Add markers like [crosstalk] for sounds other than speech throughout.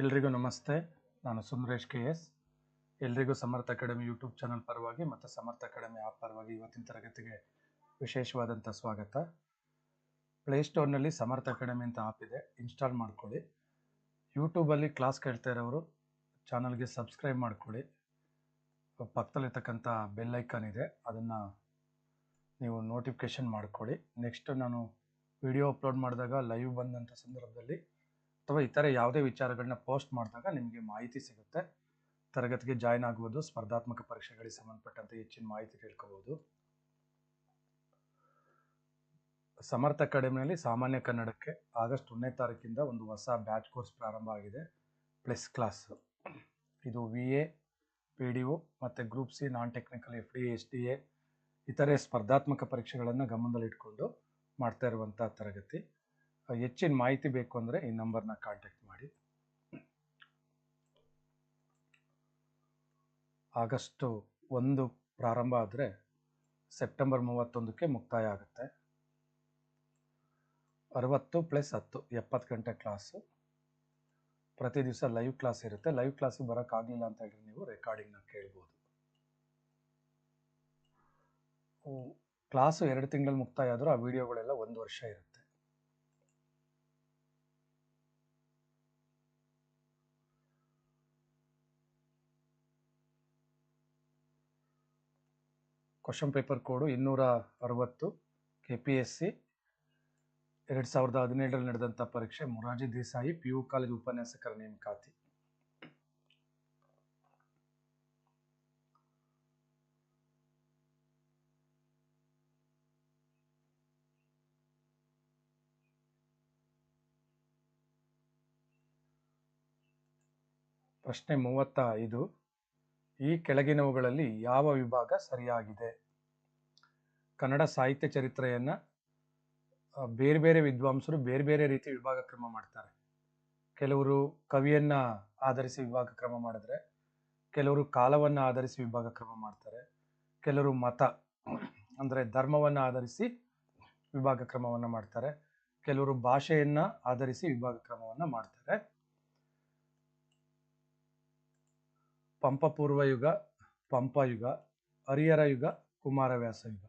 ಎಲ್ರಿಗೂ ನಮಸ್ತೆ. ನಾನು ಸುಂದರೇಶ್ ಕೆ ಎಸ್. ಎಲ್ರಿಗೂ ಸಮರ್ಥ ಅಕಾಡೆಮಿ ಯೂಟ್ಯೂಬ್ ಚಾನಲ್ ಪರವಾಗಿ ಮತ್ತು ಸಮರ್ಥ ಅಕಾಡೆಮಿ ಆ್ಯಪ್ ಪರವಾಗಿ ಇವತ್ತಿನ ತರಗತಿಗೆ ವಿಶೇಷವಾದಂಥ ಸ್ವಾಗತ. ಪ್ಲೇಸ್ಟೋರ್ನಲ್ಲಿ ಸಮರ್ಥ ಅಕಾಡೆಮಿ ಅಂತ ಆ್ಯಪ್ ಇದೆ. ಇನ್ಸ್ಟಾಲ್ ಮಾಡ್ಕೊಳ್ಳಿ. ಯೂಟ್ಯೂಬಲ್ಲಿ ಕ್ಲಾಸ್ ಕೇಳ್ತಾ ಇರೋರು ಚಾನಲ್ಗೆ ಸಬ್ಸ್ಕ್ರೈಬ್ ಮಾಡ್ಕೊಳ್ಳಿ. ಪಕ್ಕದಲ್ಲಿರ್ತಕ್ಕಂಥ ಬೆಲ್ ಐಕಾನ್ ಇದೆ. ಅದನ್ನು ನೀವು ನೋಟಿಫಿಕೇಷನ್ ಮಾಡ್ಕೊಳ್ಳಿ. ನೆಕ್ಸ್ಟ್ ನಾನು ವಿಡಿಯೋ ಅಪ್ಲೋಡ್ ಮಾಡಿದಾಗ ಲೈವ್ ಬಂದಂಥ ಸಂದರ್ಭದಲ್ಲಿ ಅಥವಾ ಇತರೆ ಯಾವುದೇ ವಿಚಾರಗಳನ್ನ ಪೋಸ್ಟ್ ಮಾಡಿದಾಗ ನಿಮಗೆ ಮಾಹಿತಿ ಸಿಗುತ್ತೆ. ತರಗತಿಗೆ ಜಾಯ್ನ್ ಆಗ್ಬೋದು ಸ್ಪರ್ಧಾತ್ಮಕ ಪರೀಕ್ಷೆಗಳಿಗೆ ಸಂಬಂಧಪಟ್ಟಂತೆ ಹೆಚ್ಚಿನ ಮಾಹಿತಿ ತಿಳ್ಕೋಬಹುದು ಸಮರ್ಥ ಅಕಾಡೆಮಿಯಲ್ಲಿ ಸಾಮಾನ್ಯ ಕನ್ನಡಕ್ಕೆ ಆಗಸ್ಟ್ ಒಂದನೇ ತಾರೀಕಿಂದ ಒಂದು ಹೊಸ ಬ್ಯಾಚ್ ಕೋರ್ಸ್ ಪ್ರಾರಂಭ ಆಗಿದೆ. Plus class. ಇದು V A P D O ಮತ್ತು group C non technical F D, S D A, ಇತರೆ ಸ್ಪರ್ಧಾತ್ಮಕ ಪರೀಕ್ಷೆಗಳನ್ನು ಗಮನದಲ್ಲಿಟ್ಕೊಂಡು ಮಾಡ್ತಾ ಇರುವಂಥ ತರಗತಿ. ಹೆಚ್ಚಿನ ಮಾಹಿತಿ ಬೇಕು ಅಂದರೆ ಈ ನಂಬರ್ನ ಕಾಂಟ್ಯಾಕ್ಟ್ ಮಾಡಿ. ಆಗಸ್ಟು ಒಂದು ಪ್ರಾರಂಭ ಆದರೆ ಸೆಪ್ಟೆಂಬರ್ ಮೂವತ್ತೊಂದಕ್ಕೆ ಮುಕ್ತಾಯ ಆಗುತ್ತೆ. ಅರವತ್ತು ಪ್ಲಸ್ ಹತ್ತು, ಎಪ್ಪತ್ತು ಗಂಟೆ ಕ್ಲಾಸು ಪ್ರತಿ ದಿವಸ ಲೈವ್ ಕ್ಲಾಸ್ ಇರುತ್ತೆ. ಲೈವ್ ಕ್ಲಾಸಿಗೆ ಬರೋಕ್ಕಾಗಲಿಲ್ಲ ಅಂತ ಹೇಳಿ ನೀವು ರೆಕಾರ್ಡಿಂಗ್ನ ಕೇಳ್ಬೋದು. ಕ್ಲಾಸು ಎರಡು ತಿಂಗಳಲ್ಲಿ ಮುಕ್ತಾಯ ಆದರೂ ಆ ವಿಡಿಯೋಗಳೆಲ್ಲ ಒಂದು ವರ್ಷ ಇರುತ್ತೆ. ಕ್ವಶನ್ ಪೇಪರ್ ಕೋಡು ಇನ್ನೂರ ಅರವತ್ತು ಕೆ ಪಿ ಎಸ್ ಸಿ ಎರಡು ಸಾವಿರದ ಹದಿನೇಳರಲ್ಲಿ ನಡೆದಂಥ ಪರೀಕ್ಷೆ Morarji Desai P U college ಉಪನ್ಯಾಸಕರ ನೇಮಕಾತಿ. ಪ್ರಶ್ನೆ ಮೂವತ್ತ ಐದು ಈ ಕೆಳಗಿನವುಗಳಲ್ಲಿ ಯಾವ ವಿಭಾಗ ಸರಿಯಾಗಿದೆ? ಕನ್ನಡ ಸಾಹಿತ್ಯ ಚರಿತ್ರೆಯನ್ನು ಬೇರೆ ಬೇರೆ ವಿದ್ವಾಂಸರು ಬೇರೆ ಬೇರೆ ರೀತಿ ವಿಭಾಗ ಕ್ರಮ ಮಾಡ್ತಾರೆ. ಕೆಲವರು ಕವಿಯನ್ನ ಆಧರಿಸಿ ವಿಭಾಗ ಕ್ರಮ ಮಾಡಿದ್ರೆ, ಕೆಲವರು ಕಾಲವನ್ನು ಆಧರಿಸಿ ವಿಭಾಗ ಕ್ರಮ ಮಾಡ್ತಾರೆ, ಕೆಲವರು ಮತ, ಅಂದರೆ ಧರ್ಮವನ್ನು ಆಧರಿಸಿ ವಿಭಾಗ ಕ್ರಮವನ್ನು ಮಾಡ್ತಾರೆ, ಕೆಲವರು ಭಾಷೆಯನ್ನ ಆಧರಿಸಿ ವಿಭಾಗ ಕ್ರಮವನ್ನು ಮಾಡ್ತಾರೆ. ಪಂಪ ಪೂರ್ವ ಯುಗ, ಪಂಪ ಯುಗ, ಹರಿಹರ ಯುಗ, ಕುಮಾರವ್ಯಾಸ ಯುಗ.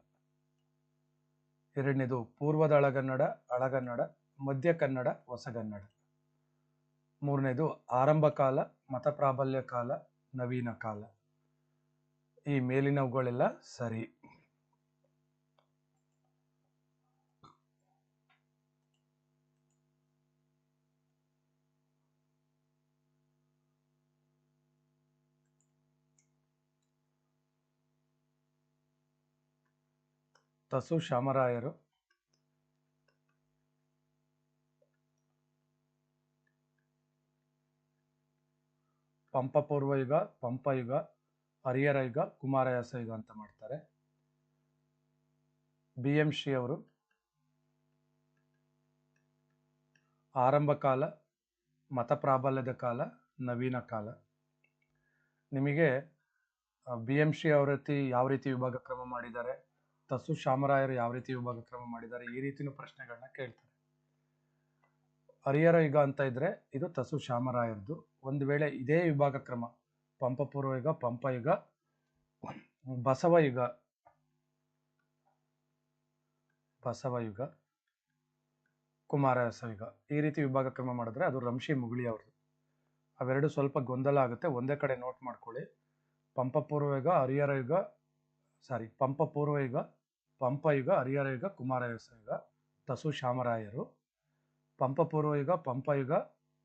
ಎರಡನೇದು ಪೂರ್ವದ ಹಳಗನ್ನಡ ಹಳಗನ್ನಡ ಮಧ್ಯ ಕನ್ನಡ, ಹೊಸಗನ್ನಡ. ಮೂರನೇದು ಆರಂಭ ಕಾಲ ಮತ ಪ್ರಾಬಲ್ಯ ಕಾಲ, ನವೀನ ಕಾಲ. ಈ ಮೇಲಿನವುಗಳೆಲ್ಲ ಸರಿ. ತಸು ಶಾಮರಾಯರು. ಪಂಪ ಪೂರ್ವ ಯುಗ, ಪಂಪ ಯುಗ ಹರಿಹರ ಯುಗ, ಕುಮಾರಯಾಸ ಯುಗ ಅಂತ ಮಾಡ್ತಾರೆ. ಬಿ ಎಂ ಶ್ರೀ ಅವರು. ಆರಂಭ ಕಾಲ, ಮತ ಪ್ರಾಬಲ್ಯದ ಕಾಲ, ನವೀನ ಕಾಲ. ನಿಮಗೆ ಬಿ ಎಂ ಶ್ರೀ ಅವರ ರೀತಿ ಯಾವ ರೀತಿ ವಿಭಾಗ ಕ್ರಮ ಮಾಡಿದ್ದಾರೆ? ತಸು ಶಾಮರಾಯರು ಯಾವ ರೀತಿ ವಿಭಾಗ ಕ್ರಮ ಮಾಡಿದ್ದಾರೆ, ಈ ರೀತಿನೂ ಪ್ರಶ್ನೆಗಳನ್ನ ಕೇಳ್ತಾರೆ. ಹರಿಹರ ಯುಗ ಅಂತ ಇದ್ರೆ ಇದು ತಸು ಶಾಮರಾಯರದು ಒಂದು ವೇಳೆ ಇದೇ ವಿಭಾಗ ಕ್ರಮ ಪಂಪ ಪೂರ್ವ ಯುಗ, ಪಂಪ ಯುಗ, ಬಸವ ಯುಗ ಬಸವ ಯುಗ ಕುಮಾರಸ ಯುಗ, ಈ ರೀತಿ ವಿಭಾಗ ಕ್ರಮ ಮಾಡಿದ್ರೆ ಅದು ರಂಶಿ ಮುಗುಳಿ ಅವ್ರದ್ದು. ಅವೆರಡು ಸ್ವಲ್ಪ ಗೊಂದಲ ಆಗುತ್ತೆ, ಒಂದೇ ಕಡೆ ನೋಟ್ ಮಾಡ್ಕೊಳ್ಳಿ. ಪಂಪ ಪೂರ್ವ ಯುಗ ಹರಿಹರ ಯುಗ ಸಾರಿ, ಪಂಪ ಪೂರ್ವಯುಗ ಪಂಪಯುಗ ಪಂಪ ಯುಗ, ಹರಿಹರ ಯುಗ ಕುಮಾರವ್ಯಾಸ ಯುಗ, ತಸು ಶಾಮರಾಯರು ಪಂಪ ಪೂರ್ವಯುಗ ಪಂಪಯುಗ ಪಂಪ ಯುಗ,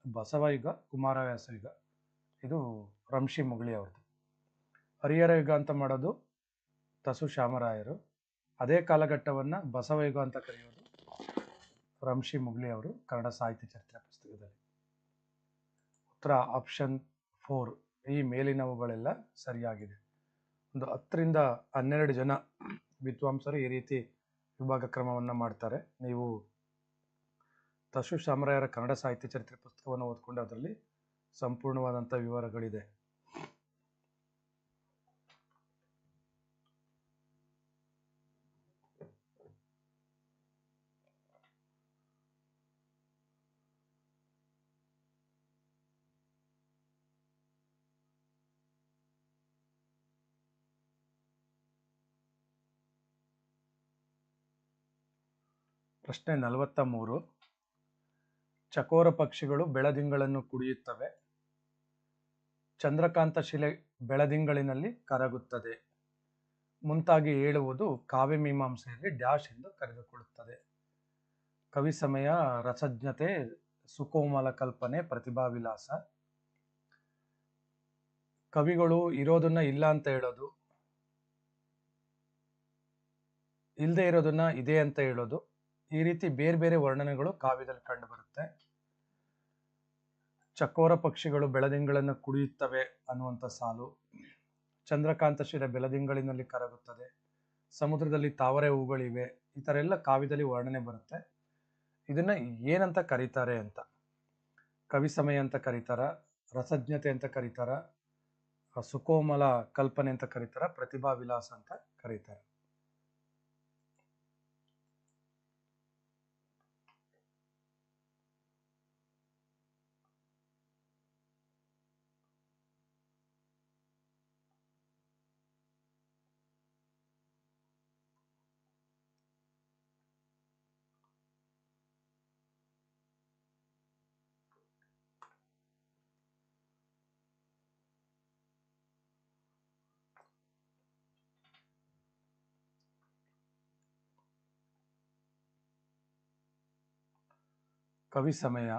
ಬಸವ ಯುಗ ಕುಮಾರವ್ಯಾಸ ಯುಗ. ಇದು ರಂಶಿ ಮುಗಳಿ ಅವ್ರದ್ದು. ಹರಿಹರ ಯುಗ ಅಂತ ಮಾಡೋದು ತಸು ಶಾಮರಾಯರು ಅದೇ ಕಾಲಘಟ್ಟವನ್ನು ಬಸವ ಯುಗ ಅಂತ ಕರೆಯೋದು ರಂಶಿ ಮುಗಳಿ ಅವರು ಕನ್ನಡ ಸಾಹಿತ್ಯ ಚರಿತ್ರೆ ಪುಸ್ತಕದಲ್ಲಿ. ಉತ್ತರ ಆಪ್ಷನ್ ಫೋರ್, ಈ ಮೇಲಿನವುಗಳೆಲ್ಲ ಸರಿಯಾಗಿದೆ. ಒಂದು ಹತ್ತರಿಂದ ಹನ್ನೆರಡು ಜನ ವಿದ್ವಾಂಸರು ಈ ರೀತಿ ವಿಭಾಗ ಕ್ರಮವನ್ನು ಮಾಡ್ತಾರೆ. ನೀವು ತಶು ಶಾಮರಾಯರ ಕನ್ನಡ ಸಾಹಿತ್ಯ ಚರಿತ್ರೆ ಪುಸ್ತಕವನ್ನು ಓದ್ಕೊಂಡು ಅದರಲ್ಲಿ ಸಂಪೂರ್ಣವಾದಂಥ ವಿವರಗಳಿದೆ. ಪ್ರಶ್ನೆ ನಲವತ್ತ ಮೂರು ಚಕೋರ ಪಕ್ಷಿಗಳು ಬೆಳದಿಂಗಳನ್ನು ಕುಡಿಯುತ್ತವೆ. ಚಂದ್ರಕಾಂತ ಶಿಲೆ ಬೆಳದಿಂಗಳಿನಲ್ಲಿ ಕರಗುತ್ತದೆ. ಮುಂತಾಗಿ ಹೇಳುವುದು ಕಾವ್ಯಮೀಮಾಂಸೆಯಲ್ಲಿ ಡ್ಯಾಶ್ ಎಂದು ಕರೆದುಕೊಳ್ಳುತ್ತದೆ. ಕವಿ ಸಮಯ, ರಸಜ್ಞತೆ, ಸುಕೋಮಲ ಕಲ್ಪನೆ ಪ್ರತಿಭಾ ವಿಲಾಸ ಕವಿಗಳು ಇರೋದನ್ನ ಇಲ್ಲ ಅಂತ ಹೇಳೋದು ಇಲ್ಲದೆ ಇರೋದನ್ನ ಇದೆ ಅಂತ ಹೇಳೋದು ಈ ರೀತಿ ಬೇರೆ ಬೇರೆ ವರ್ಣನೆಗಳು ಕಾವ್ಯದಲ್ಲಿ ಕಂಡು ಬರುತ್ತೆ. ಚಕೋರ ಪಕ್ಷಿಗಳು ಬೆಳದಿಂಗಳನ್ನು ಕುಡಿಯುತ್ತವೆ ಅನ್ನುವಂಥ ಸಾಲು. ಚಂದ್ರಕಾಂತ ಶಿರ ಬೆಳದಿಂಗಳಿನಲ್ಲಿ ಕರಗುತ್ತದೆ. ಸಮುದ್ರದಲ್ಲಿ ತಾವರೆ ಹೂಗಳಿವೆ. ಈ ಥರ ಎಲ್ಲ ಕಾವ್ಯದಲ್ಲಿ ವರ್ಣನೆ ಬರುತ್ತೆ. ಇದನ್ನ ಏನಂತ ಕರೀತಾರೆ ಅಂತ? ಕವಿ ಸಮಯ ಅಂತ ಕರೀತಾರ, ರಸಜ್ಞತೆ ಅಂತ ಕರೀತಾರ, ಸುಕೋಮಲ ಕಲ್ಪನೆ ಅಂತ ಕರೀತಾರ, ಪ್ರತಿಭಾ ವಿಲಾಸ ಅಂತ ಕರೀತಾರೆ. ಕವಿ ಸಮಯ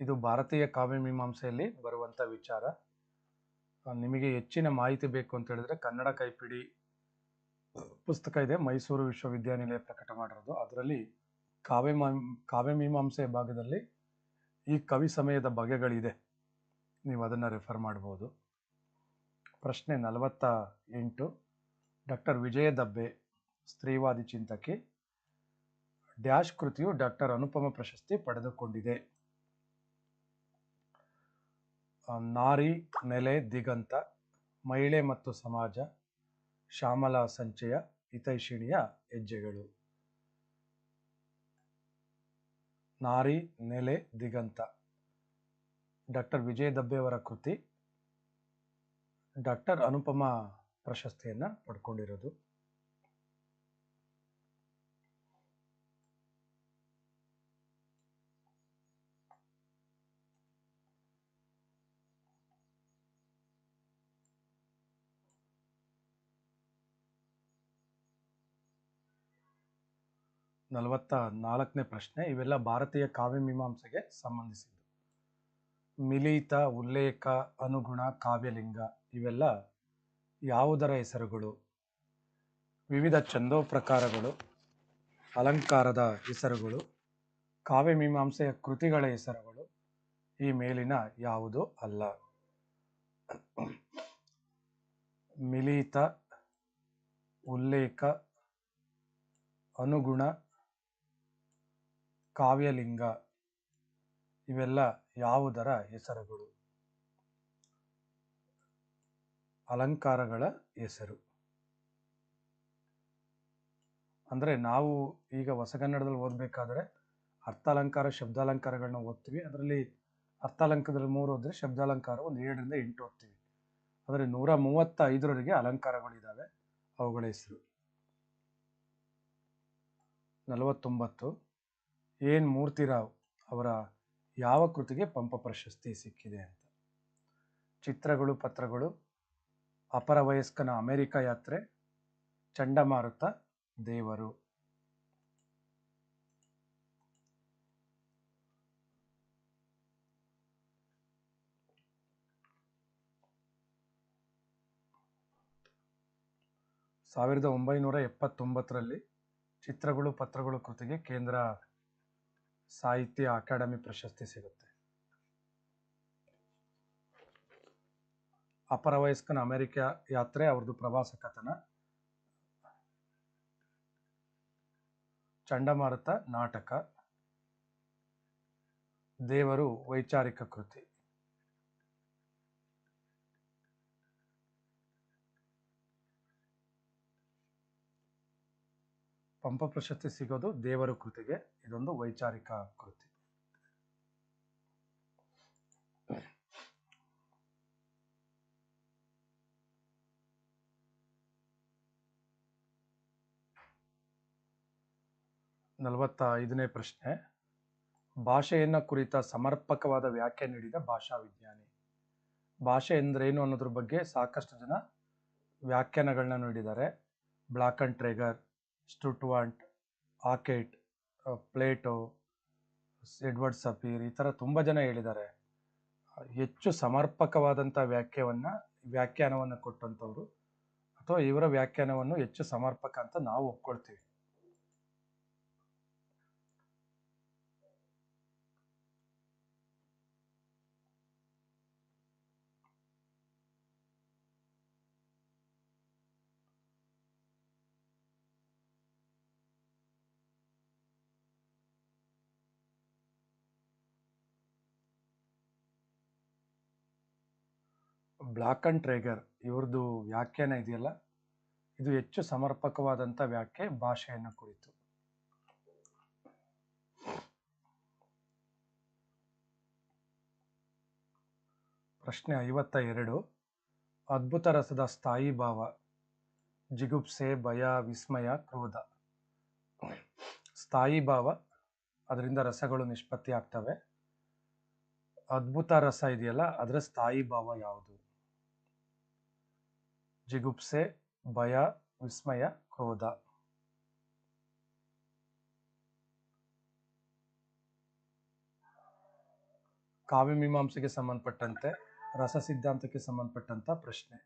ಇದು ಭಾರತೀಯ ಕಾವ್ಯಮೀಮಾಂಸೆಯಲ್ಲಿ ಬರುವಂಥ ವಿಚಾರ. ನಿಮಗೆ ಹೆಚ್ಚಿನ ಮಾಹಿತಿ ಬೇಕು ಅಂತ ಹೇಳಿದ್ರೆ ಕನ್ನಡ ಕೈಪಿಡಿ ಪುಸ್ತಕ ಇದೆ. ಮೈಸೂರು ವಿಶ್ವವಿದ್ಯಾನಿಲಯ ಪ್ರಕಟ ಮಾಡಿರೋದು. ಅದರಲ್ಲಿ ಕಾವ್ಯ ಕಾವ್ಯಮೀಮಾಂಸೆ ಭಾಗದಲ್ಲಿ ಈ ಕವಿ ಸಮಯದ ಬಗೆಗಳಿದೆ. ನೀವು ಅದನ್ನು ರೆಫರ್ ಮಾಡ್ಬೋದು. ಪ್ರಶ್ನೆ ನಲವತ್ತ ಎಂಟು. ಡಾಕ್ಟರ್ ವಿಜಯ ದಬ್ಬೆ, ಸ್ತ್ರೀವಾದಿ ಚಿಂತಕಿ. ಡ್ಯಾಶ್ ಕೃತಿಯು ಡಾಕ್ಟರ್ ಅನುಪಮ ಪ್ರಶಸ್ತಿ ಪಡೆದುಕೊಂಡಿದೆ. ನಾರಿ, ನೆಲೆ, ದಿಗಂತ, ಮಹಿಳೆ ಮತ್ತು ಸಮಾಜ, ಶ್ಯಾಮಲಾ ಸಂಚಯ, ಹಿತೈಷಿಣಿಯ ಹೆಜ್ಜೆಗಳು. ನಾರಿ, ನೆಲೆ, ದಿಗಂತ. ಡಾಕ್ಟರ್ ವಿಜಯ ದಬ್ಬೆಯವರ ಕೃತಿ ಡಾಕ್ಟರ್ ಅನುಪಮ ಪ್ರಶಸ್ತಿಯನ್ನು ಪಡ್ಕೊಂಡಿರೋದು. ನಲವತ್ತ ನಾಲ್ಕನೇ ಪ್ರಶ್ನೆ, ಇವೆಲ್ಲ ಭಾರತೀಯ ಕಾವ್ಯ ಮೀಮಾಂಸೆಗೆ ಸಂಬಂಧಿಸಿದ್ದು. ಮಿಲಿತ, ಉಲ್ಲೇಖ, ಅನುಗುಣ, ಕಾವ್ಯಲಿಂಗ ಇವೆಲ್ಲ ಯಾವುದರ ಹೆಸರುಗಳು? ವಿವಿಧ ಛಂದೋ ಪ್ರಕಾರಗಳು ಅಲಂಕಾರದ ಹೆಸರುಗಳು, ಕಾವ್ಯ ಮೀಮಾಂಸೆಯ ಕೃತಿಗಳ ಹೆಸರುಗಳು, ಈ ಮೇಲಿನ ಯಾವುದು ಅಲ್ಲ. ಮಿಲಿತ, ಉಲ್ಲೇಖ, ಅನುಗುಣ ಕಾವ್ಯಲಿಂಗ ಇವೆಲ್ಲ ಯಾವುದರ ಹೆಸರುಗಳು? ಅಲಂಕಾರಗಳ ಹೆಸರು. ಅಂದರೆ ನಾವು ಈಗ ಹೊಸಗನ್ನಡದಲ್ಲಿ ಓದಬೇಕಾದ್ರೆ ಅರ್ಥಾಲಂಕಾರ ಶಬ್ದಾಲಂಕಾರಗಳನ್ನ ಓದ್ತೀವಿ. ಅದರಲ್ಲಿ ಅರ್ಥಾಲಂಕಾರದಲ್ಲಿ ಮೂರು ಓದಿದ್ರೆ ಶಬ್ದಾಲಂಕಾರ ಒಂದು ಏಳರಿಂದ ಎಂಟು ಓದ್ತೀವಿ. ಆದರೆ ನೂರ ಮೂವತ್ತೈದರವರೆಗೆ ಅಲಂಕಾರಗಳಿದ್ದಾವೆ ಅವುಗಳ ಹೆಸರು. ನಲವತ್ತೊಂಬತ್ತು. ಎನ್ ಮೂರ್ತಿರಾವ್ ಅವರ ಯಾವ ಕೃತಿಗೆ ಪಂಪ ಪ್ರಶಸ್ತಿ ಸಿಕ್ಕಿದೆ ಅಂತ. ಚಿತ್ರಗಳು, ಪತ್ರಗಳು, ಅಪರ ವಯಸ್ಕನ ಅಮೆರಿಕ ಯಾತ್ರೆ, ಚಂಡಮಾರುತ, ದೇವರು. ಸಾವಿರದ ಒಂಬೈನೂರ ಎಪ್ಪತ್ತೊಂಬತ್ತರಲ್ಲಿ ಚಿತ್ರಗಳು, ಪತ್ರಗಳು ಕೃತಿಗೆ ಕೇಂದ್ರ ಸಾಹಿತ್ಯ ಅಕಾಡೆಮಿ ಪ್ರಶಸ್ತಿ ಸಿಗುತ್ತೆ. ಅಪರ ವಯಸ್ಕನ ಅಮೆರಿಕ ಯಾತ್ರೆ ಅವ್ರದ್ದು ಪ್ರವಾಸ ಕಥನ. ಚಂಡಮಾರುತ ನಾಟಕ. ದೇವರು ವೈಚಾರಿಕ ಕೃತಿ. ಪಂಪ ಪ್ರಶಸ್ತಿ ಸಿಗೋದು ದೇವರು ಕೃತಿಗೆ. ಇದೊಂದು ವೈಚಾರಿಕ ಕೃತಿ. ನಲವತ್ತ ಐದನೇ ಪ್ರಶ್ನೆ. ಭಾಷೆಯನ್ನು ಕುರಿತ ಸಮರ್ಪಕವಾದ ವ್ಯಾಖ್ಯೆ ನೀಡಿದ ಭಾಷಾ ವಿಜ್ಞಾನಿ. ಭಾಷೆ ಎಂದರೇನು ಅನ್ನೋದ್ರ ಬಗ್ಗೆ ಸಾಕಷ್ಟು ಜನ ವ್ಯಾಖ್ಯಾನಗಳನ್ನ ನೀಡಿದ್ದಾರೆ. Bloch and Trager Sturtevant Hockett Plato, Edward Sapir ಈ ಥರ ತುಂಬ ಜನ ಹೇಳಿದ್ದಾರೆ. ಹೆಚ್ಚು ಸಮರ್ಪಕವಾದಂಥ ವ್ಯಾಖ್ಯವನ್ನು, ವ್ಯಾಖ್ಯಾನವನ್ನು ಕೊಟ್ಟಂಥವ್ರು ಅಥವಾ ಇವರ ವ್ಯಾಖ್ಯಾನವನ್ನು ಹೆಚ್ಚು ಸಮರ್ಪಕ ಅಂತ ನಾವು ಒಪ್ಕೊಳ್ತೀವಿ. ಬ್ಲಾಕ್ ಅಂಡ್ ಟ್ರೇಗರ್ ಇವ್ರದ್ದು ವ್ಯಾಖ್ಯಾನ ಇದೆಯಲ್ಲ? ಇದು ಹೆಚ್ಚು ಸಮರ್ಪಕವಾದಂಥ ವ್ಯಾಖ್ಯೆ ಭಾಷೆಯನ್ನು ಕುರಿತು. ಪ್ರಶ್ನೆ ಐವತ್ತ ಎರಡು ಅದ್ಭುತ ರಸದ ಸ್ಥಾಯಿ ಭಾವ. ಜಿಗುಪ್ಸೆ, ಭಯ, ವಿಸ್ಮಯ, ಕ್ರೋಧ. ಸ್ಥಾಯಿ ಭಾವ, ಅದರಿಂದ ರಸಗಳು ನಿಷ್ಪತ್ತಿ ಆಗ್ತವೆ ಅದ್ಭುತ ರಸ ಇದೆಯಲ್ಲ, ಅದರ ಸ್ಥಾಯಿ ಭಾವ ಯಾವುದು? ಜಿಗುಪ್ಸೆ ಭಯ ವಿಸ್ಮಯ ಕ್ರೋಧ ಕಾವ್ಯಮೀಮಾಂಸೆಗೆ ಸಂಬಂಧಪಟ್ಟಂತೆ, ರಸ ಸಿದ್ಧಾಂತಕ್ಕೆ ಸಂಬಂಧಪಟ್ಟಂತ ಪ್ರಶ್ನೆ.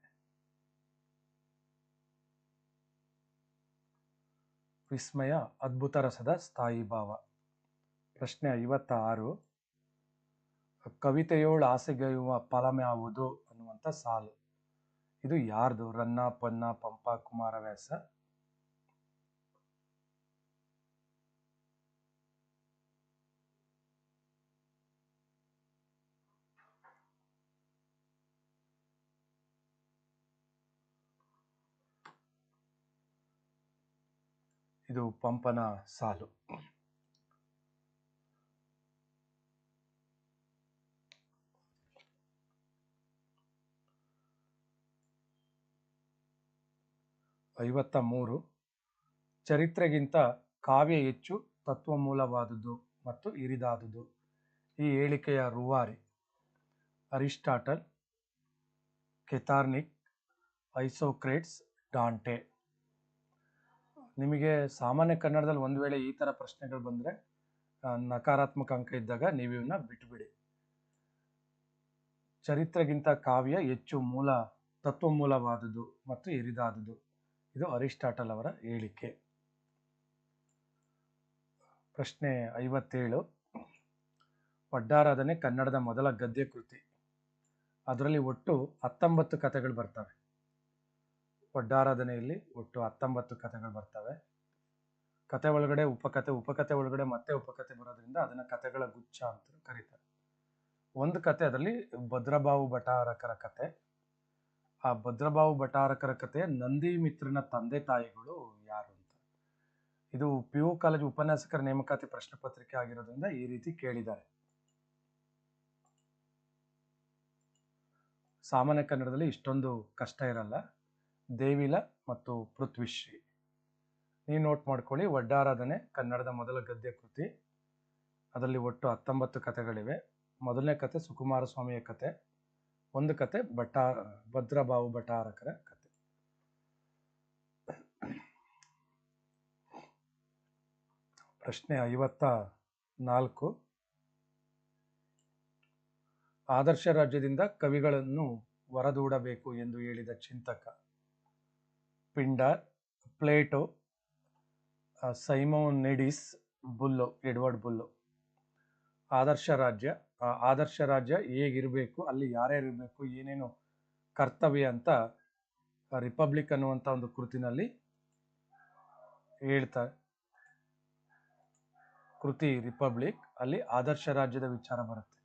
ವಿಸ್ಮಯ, ಅದ್ಭುತ ರಸದ ಸ್ಥಾಯಿ ಭಾವ. ಪ್ರಶ್ನೆ ಐವತ್ತ ಆರು ಕವಿತೆಯೋಳು ಆಸೆಗೈಯುವ ಫಲಮ್ಯಾವುದು ಅನ್ನುವಂಥ ಸಾಲು. ಇದು ಯಾರ್ದು? ರನ್ನ ಪನ್ನ ಪಂಪ ಕುಮಾರವ್ಯಾಸ ಇದು ಪಂಪನ ಸಾಲು. ಐವತ್ತ ಮೂರು ಚರಿತ್ರೆಗಿಂತ ಕಾವ್ಯ ಹೆಚ್ಚು, ತತ್ವಮೂಲವಾದುದು ಮತ್ತು ಇರಿದಾದುದು. ಈ ಹೇಳಿಕೆಯ ರೂವಾರಿ, ಅರಿಸ್ಟಾಟಲ್, ಕೆತಾರ್ನಿಕ್, ಐಸೋಕ್ರೇಟ್ಸ್, ಡಾಂಟೆ. ನಿಮಗೆ ಸಾಮಾನ್ಯ ಕನ್ನಡದಲ್ಲಿ ಒಂದು ವೇಳೆ ಈ ಥರ ಪ್ರಶ್ನೆಗಳು ಬಂದರೆ ನಕಾರಾತ್ಮಕ ಅಂಕ ಇದ್ದಾಗ ನೀವು ಇವನ್ನ ಬಿಟ್ಬಿಡಿ. ಚರಿತ್ರೆಗಿಂತ ಕಾವ್ಯ ಹೆಚ್ಚು ಮೂಲ, ತತ್ವಮೂಲವಾದುದು ಮತ್ತು ಇರಿದಾದುದು. ಇದು ಅರಿಸ್ಟಾಟಲ್ ಅವರ ಹೇಳಿಕೆ. ಪ್ರಶ್ನೆ ಐವತ್ತೇಳು. ಒಡ್ಡಾರಾಧನೆ ಕನ್ನಡದ ಮೊದಲ ಗದ್ಯ ಕೃತಿ. ಅದರಲ್ಲಿ ಒಟ್ಟು ಹತ್ತೊಂಬತ್ತು ಕಥೆಗಳು ಬರ್ತವೆ. ಒಡ್ಡಾರಾಧನೆಯಲ್ಲಿ ಒಟ್ಟು ಹತ್ತೊಂಬತ್ತು ಕಥೆಗಳು ಬರ್ತವೆ. ಕತೆ ಒಳಗಡೆ ಉಪಕಥೆ ಉಪಕಥೆ ಒಳಗಡೆ ಮತ್ತೆ ಉಪಕಥೆ ಬರೋದ್ರಿಂದ ಅದನ್ನ ಕಥೆಗಳ ಗುಚ್ಛ ಅಂತ ಕರೀತಾರೆ. ಒಂದು ಕತೆ ಅದರಲ್ಲಿ ಭದ್ರಬಾವು ಭಟಾರಕರ ಕತೆ ಆ ಭದ್ರಬಾವು ಭಟಾರಕರ ಕತೆ ನಂದಿ ಮಿತ್ರನ ತಂದೆ ತಾಯಿಗಳು ಯಾರು ಅಂತ. ಇದು ಪಿ ಯು ಕಾಲೇಜ್ ಉಪನ್ಯಾಸಕರ ನೇಮಕಾತಿ ಪ್ರಶ್ನೆ ಪತ್ರಿಕೆ ಆಗಿರೋದ್ರಿಂದ ಈ ರೀತಿ ಕೇಳಿದ್ದಾರೆ. ಸಾಮಾನ್ಯ ಕನ್ನಡದಲ್ಲಿ ಇಷ್ಟೊಂದು ಕಷ್ಟ ಇರಲ್ಲ. ದೇವಿಲ ಮತ್ತು ಪೃಥ್ವಿಶ್ರೀ ನೀವು ನೋಟ್ ಮಾಡ್ಕೊಳ್ಳಿ ಒಡ್ಡಾರಾಧನೆ ಕನ್ನಡದ ಮೊದಲ ಗದ್ಯ ಕೃತಿ. ಅದರಲ್ಲಿ ಒಟ್ಟು ಹತ್ತೊಂಬತ್ತು ಕಥೆಗಳಿವೆ. ಮೊದಲನೇ ಕತೆ ಸುಕುಮಾರ ಸ್ವಾಮಿಯ ಕತೆ. ಒಂದು ಕತೆ ಭಟ್ಟ ಭದ್ರಬಾವು ಭಟಾರಕರ ಕತೆ. ಪ್ರಶ್ನೆ ಐವತ್ತ ನಾಲ್ಕು. ಆದರ್ಶ ರಾಜ್ಯದಿಂದ ಕವಿಗಳನ್ನು ಹೊರದೂಡಬೇಕು ಎಂದು ಹೇಳಿದ ಚಿಂತಕ ಪಿಂಡಾರ್ ಪ್ಲೇಟೋ, ಸೈಮೋನೆಡಿಸ್, ಬುಲ್ಲೋ, ಎಡ್ವರ್ಡ್ ಬುಲ್ಲೋ. ಆದರ್ಶ ರಾಜ್ಯ ಆದರ್ಶ ರಾಜ್ಯ ಹೇಗಿರಬೇಕು, ಅಲ್ಲಿ ಯಾರ್ಯಾರು ಇರಬೇಕು ಏನೇನು ಕರ್ತವ್ಯ ಅಂತ ರಿಪಬ್ಲಿಕ್ ಅನ್ನುವಂಥ ಒಂದು ಕೃತಿನಲ್ಲಿ ಹೇಳ್ತಾರೆ ಕೃತಿ ರಿಪಬ್ಲಿಕ್, ಅಲ್ಲಿ ಆದರ್ಶ ರಾಜ್ಯದ ವಿಚಾರ ಬರುತ್ತೆ.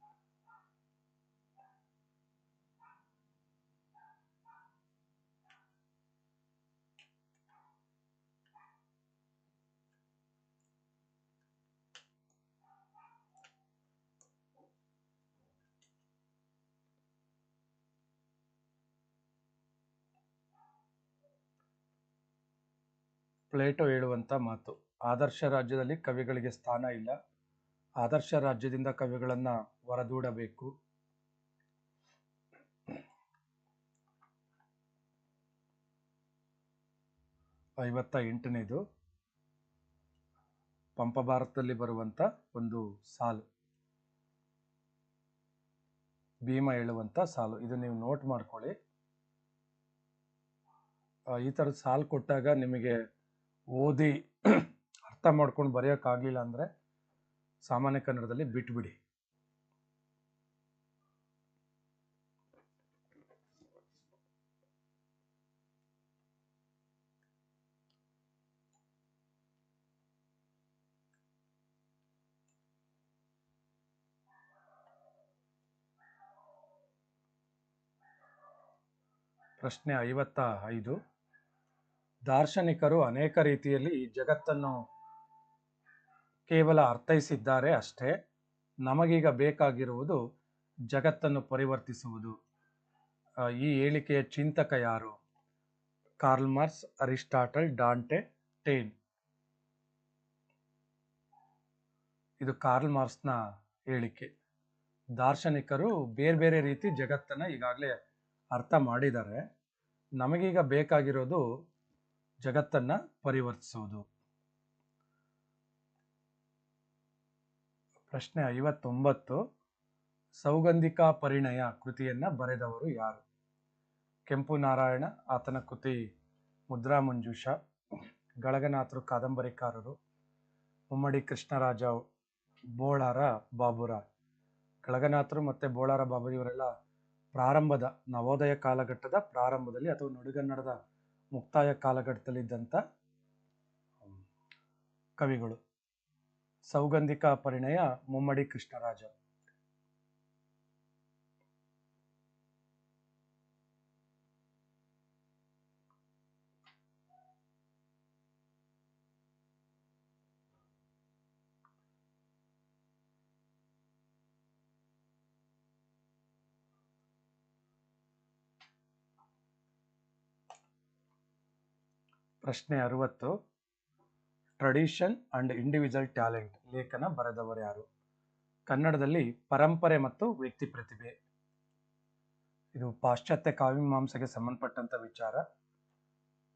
ಪ್ಲೇಟೋ ಹೇಳುವಂಥ ಮಾತು. ಆದರ್ಶ ರಾಜ್ಯದಲ್ಲಿ ಕವಿಗಳಿಗೆ ಸ್ಥಾನ ಇಲ್ಲ. ಆದರ್ಶ ರಾಜ್ಯದಿಂದ ಕವಿಗಳನ್ನು ಹೊರದೂಡಬೇಕು ಐವತ್ತ ಎಂಟನೇದು ಪಂಪ ಭಾರತದಲ್ಲಿ ಬರುವಂತ ಒಂದು ಸಾಲು. ಭೀಮ ಹೇಳುವಂಥ ಸಾಲು. ಇದು ನೀವು ನೋಟ್ ಮಾಡ್ಕೊಳ್ಳಿ. ಈ ಥರದ ಸಾಲು ಕೊಟ್ಟಾಗ ನಿಮಗೆ ಓದಿ [clears throat] ಅರ್ಥ ಮಾಡ್ಕೊಂಡು ಬರೆಯೋಕ್ಕಾಗಲಿಲ್ಲ ಅಂದರೆ ಸಾಮಾನ್ಯ ಕನ್ನಡದಲ್ಲಿ ಬಿಟ್ಬಿಡಿ. ಪ್ರಶ್ನೆ ಐವತ್ತ ಐದು. ದಾರ್ಶನಿಕರು ಅನೇಕ ರೀತಿಯಲ್ಲಿ ಈ ಜಗತ್ತನ್ನು ಕೇವಲ ಅರ್ಥೈಸಿದ್ದಾರೆ ಅಷ್ಟೇ. ನಮಗೀಗ ಬೇಕಾಗಿರುವುದು ಜಗತ್ತನ್ನು ಪರಿವರ್ತಿಸುವುದು. ಈ ಹೇಳಿಕೆಯ ಚಿಂತಕ ಯಾರು? Karl Marx, Aristotle, Dante, Taine. ಇದು ಕಾರ್ಲ್ ಮಾರ್ಕ್ಸ್ನ ಹೇಳಿಕೆ. ದಾರ್ಶನಿಕರು ಬೇರೆ ಬೇರೆ ರೀತಿ ಜಗತ್ತನ್ನ ಈಗಾಗಲೇ ಅರ್ಥ ಮಾಡಿದ್ದಾರೆ. ನಮಗೀಗ ಬೇಕಾಗಿರೋದು ಜಗತ್ತನ್ನ ಪರಿವರ್ತಿಸುವುದು ಪ್ರಶ್ನೆ ಐವತ್ತೊಂಬತ್ತು. ಸೌಗಂಧಿಕಾ ಪರಿಣಯ ಕೃತಿಯನ್ನ ಬರೆದವರು ಯಾರು? ಕೆಂಪು ನಾರಾಯಣ, ಆತನ ಕೃತಿ ಮುದ್ರಾ ಮಂಜೂಷ, ಗಳಗನಾಥರು ಕಾದಂಬರಿಕಾರರು, ಮುಮ್ಮಡಿ ಕೃಷ್ಣರಾಜ ಬೋಳಾರ ಬಾಬುರಾವ್ ಗಳಗನಾಥರು ಮತ್ತು ಬೋಳಾರ ಬಾಬು ಇವರೆಲ್ಲ ಪ್ರಾರಂಭದ ನವೋದಯ ಕಾಲಘಟ್ಟದ ಪ್ರಾರಂಭದಲ್ಲಿ ಅಥವಾ ನುಡಿಗನ್ನಡದ ಮುಕ್ತಾಯ ಕಾಲಘಟ್ಟದಲ್ಲಿದ್ದಂಥ ಕವಿಗಳು. ಸೌಗಂಧಿಕ ಪರಿಣಯ ಮುಮ್ಮಡಿ ಕೃಷ್ಣರಾಜ. ಪ್ರಶ್ನೆ ಅರವತ್ತು. ಟ್ರೆಡಿಷನ್ ಅಂಡ್ ಇಂಡಿವಿಜುವಲ್ ಟ್ಯಾಲೆಂಟ್ ಲೇಖನ ಬರೆದವರು ಯಾರು? ಕನ್ನಡದಲ್ಲಿ ಪರಂಪರೆ ಮತ್ತು ವ್ಯಕ್ತಿ ಪ್ರತಿಭೆ. ಇದು ಪಾಶ್ಚಾತ್ಯ ಕಾವ್ಯಮೀಮಾಂಸೆಗೆ ಸಂಬಂಧಪಟ್ಟಂಥ ವಿಚಾರ.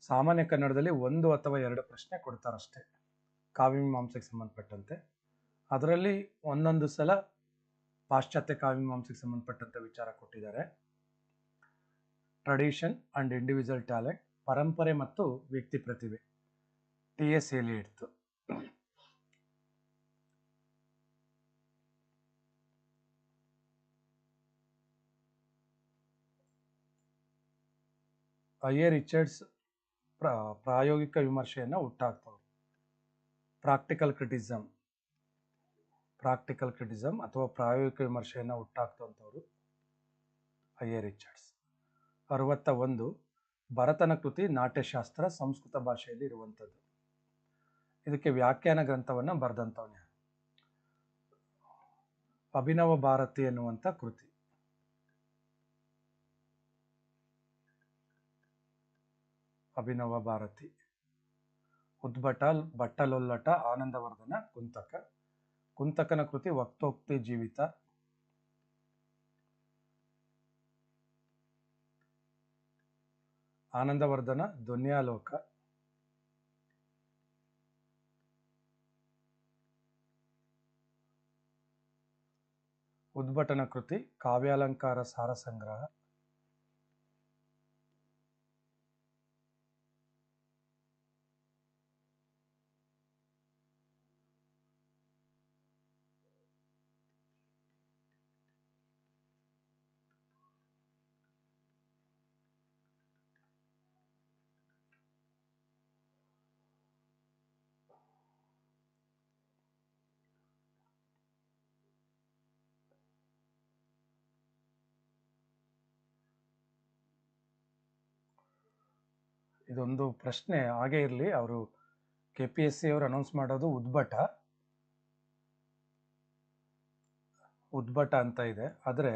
ಸಾಮಾನ್ಯ ಕನ್ನಡದಲ್ಲಿ ಒಂದು ಅಥವಾ ಎರಡು ಪ್ರಶ್ನೆ ಕೊಡ್ತಾರಷ್ಟೇ. ಕಾವ್ಯಮೀಮಾಂಸೆಗೆ ಸಂಬಂಧಪಟ್ಟಂತೆ. ಅದರಲ್ಲಿ ಒಂದೊಂದು ಸಲ ಪಾಶ್ಚಾತ್ಯ ಕಾವ್ಯಮೀಮಾಂಸೆಗೆ ಸಂಬಂಧಪಟ್ಟಂತ ವಿಚಾರ ಕೊಟ್ಟಿದ್ದಾರೆ. ಟ್ರೆಡಿಷನ್ ಅಂಡ್ ಇಂಡಿವಿಜುವಲ್ ಟ್ಯಾಲೆಂಟ್ ಪರಂಪರೆ ಮತ್ತು ವ್ಯಕ್ತಿ ಪ್ರತಿಭೆ. ಟಿ ಎಸ್ ಎಲಿಯಟ್ದು ಐ ಎ ರಿಚರ್ಡ್ಸ್ ಪ್ರ, ಪ್ರಾಯೋಗಿಕ ವಿಮರ್ಶೆಯನ್ನು ಹುಟ್ಟಾಕ್ತವ್ರು. Practical criticism. ಪ್ರಾಕ್ಟಿಕಲ್ ಕ್ರಿಟಿಸಮ್ ಅಥವಾ ಪ್ರಾಯೋಗಿಕ ವಿಮರ್ಶೆಯನ್ನು ಹುಟ್ಟಾಕ್ತಂಥವ್ರು ಐ ಎ ರಿಚರ್ಡ್ಸ್. ಅರವತ್ತ ಒಂದು ಭರತನ ಕೃತಿ ನಾಟ್ಯಶಾಸ್ತ್ರ ಸಂಸ್ಕೃತ ಭಾಷೆಯಲ್ಲಿ ಇರುವಂಥದ್ದು. ಇದಕ್ಕೆ ವ್ಯಾಖ್ಯಾನ ಗ್ರಂಥವನ್ನು ಬರೆದಂಥವನೇ ಅಭಿನವ ಭಾರತಿ ಎನ್ನುವಂಥ ಕೃತಿ. ಅಭಿನವ ಭಾರತಿ. ಉದ್ಭಟ, ಬಟ್ಟಲೊಲ್ಲಟ, ಆನಂದವರ್ಧನ, ಕುಂತಕ. ಕುಂತಕನ ಕೃತಿ ವಕ್ತೋಕ್ತಿ ಜೀವಿತ. ಆನಂದವರ್ಧನ ಧ್ವನ್ಯಾಲೋಕ ಉದ್ಭಟನ ಕೃತಿ ಕಾವ್ಯಾಲಂಕಾರ ಸಾರ ಸಂಗ್ರಹ ಇದೊಂದು ಪ್ರಶ್ನೆ ಹಾಗೆ ಇರಲಿ. ಅವರು ಕೆ ಪಿ ಎಸ್ ಸಿ ಅವರು ಅನೌನ್ಸ್ ಮಾಡೋದು ಉದ್ಭಟ. ಉದ್ಭಟ ಅಂತ ಇದೆ. ಆದರೆ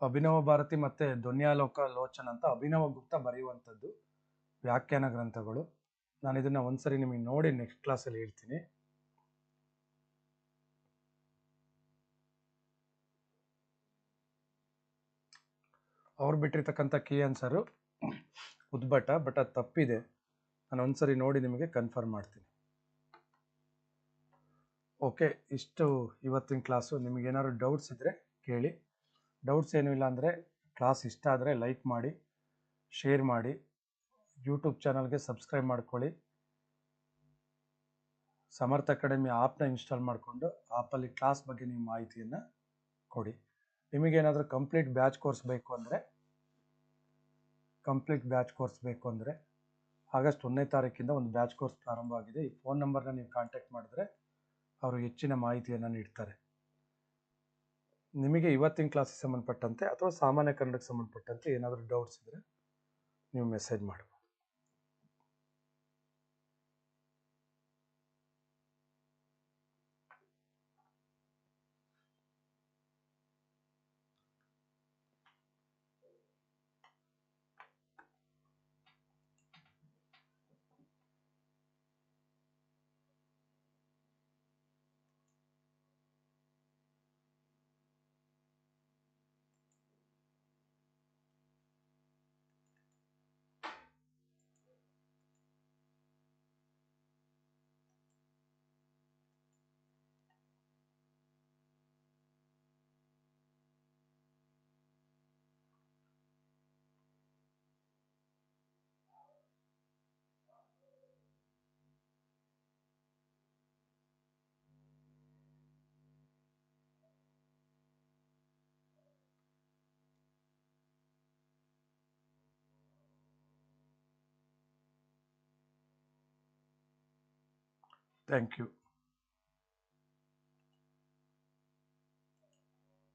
ಅಭಿನವ ಭಾರತಿ ಮತ್ತು ಧ್ವನ್ಯಾಲೋಕ ಲೋಚನ ಅಂತ ಅಭಿನವ ಗುಪ್ತ ಬರೆಯುವಂಥದ್ದು ವ್ಯಾಖ್ಯಾನ ಗ್ರಂಥಗಳು. ನಾನು ಇದನ್ನು ಒಂದ್ಸರಿ ನಿಮಗೆ ನೋಡಿ ನೆಕ್ಸ್ಟ್ ಕ್ಲಾಸಲ್ಲಿ ಹೇಳ್ತೀನಿ. ಅವ್ರು ಬಿಟ್ಟಿರ್ತಕ್ಕಂಥ ಕೀ ಆನ್ಸರು ಉದ್ಭಟ ಬಟ್ ಅದು ತಪ್ಪಿದೆ. ನಾನು ಒಂದ್ಸರಿ ನೋಡಿ ನಿಮಗೆ ಕನ್ಫರ್ಮ್ ಮಾಡ್ತೀನಿ. ಓಕೆ ಇಷ್ಟು ಇವತ್ತಿನ ಕ್ಲಾಸು ನಿಮಗೇನಾದ್ರು ಡೌಟ್ಸ್ ಇದ್ದರೆ ಕೇಳಿ. ಡೌಟ್ಸ್ ಏನೂ ಇಲ್ಲ ಅಂದರೆ ಕ್ಲಾಸ್ ಇಷ್ಟ ಆದರೆ ಲೈಕ್ ಮಾಡಿ ಶೇರ್ ಮಾಡಿ. ಯೂಟ್ಯೂಬ್ ಚಾನಲ್ಗೆ ಸಬ್ಸ್ಕ್ರೈಬ್ ಮಾಡ್ಕೊಳ್ಳಿ. ಸಮರ್ಥ ಅಕಾಡೆಮಿ ಆ್ಯಪ್ನ ಇನ್ಸ್ಟಾಲ್ ಮಾಡಿಕೊಂಡು ಆ್ಯಪಲ್ಲಿ ಕ್ಲಾಸ್ ಬಗ್ಗೆ ನೀವು ಮಾಹಿತಿಯನ್ನು ಕೊಡಿ. ನಿಮಗೇನಾದರೂ ಕಂಪ್ಲೀಟ್ ಬ್ಯಾಚ್ ಕೋರ್ಸ್ ಬೇಕು ಅಂದರೆ ಕಂಪ್ಲೀಟ್ ಬ್ಯಾಚ್ ಕೋರ್ಸ್ ಬೇಕು ಅಂದರೆ ಆಗಸ್ಟ್ ಒಂದನೇ ತಾರೀಕಿಂದ ಒಂದು ಬ್ಯಾಚ್ ಕೋರ್ಸ್ ಪ್ರಾರಂಭ ಆಗಿದೆ. ಈ ಫೋನ್ ನಂಬರ್ನ ನೀವು ಕಾಂಟ್ಯಾಕ್ಟ್ ಮಾಡಿದ್ರೆ ಅವರು ಹೆಚ್ಚಿನ ಮಾಹಿತಿಯನ್ನು ನೀಡ್ತಾರೆ. ನಿಮಗೆ ಇವತ್ತಿನ ಕ್ಲಾಸಿಗೆ ಸಂಬಂಧಪಟ್ಟಂತೆ ಅಥವಾ ಸಾಮಾನ್ಯ ಕನ್ನಡಕ್ಕೆ ಸಂಬಂಧಪಟ್ಟಂತೆ ಏನಾದರೂ ಡೌಟ್ಸ್ ಇದ್ದರೆ ನೀವು ಮೆಸೇಜ್ ಮಾಡಿ. Thank you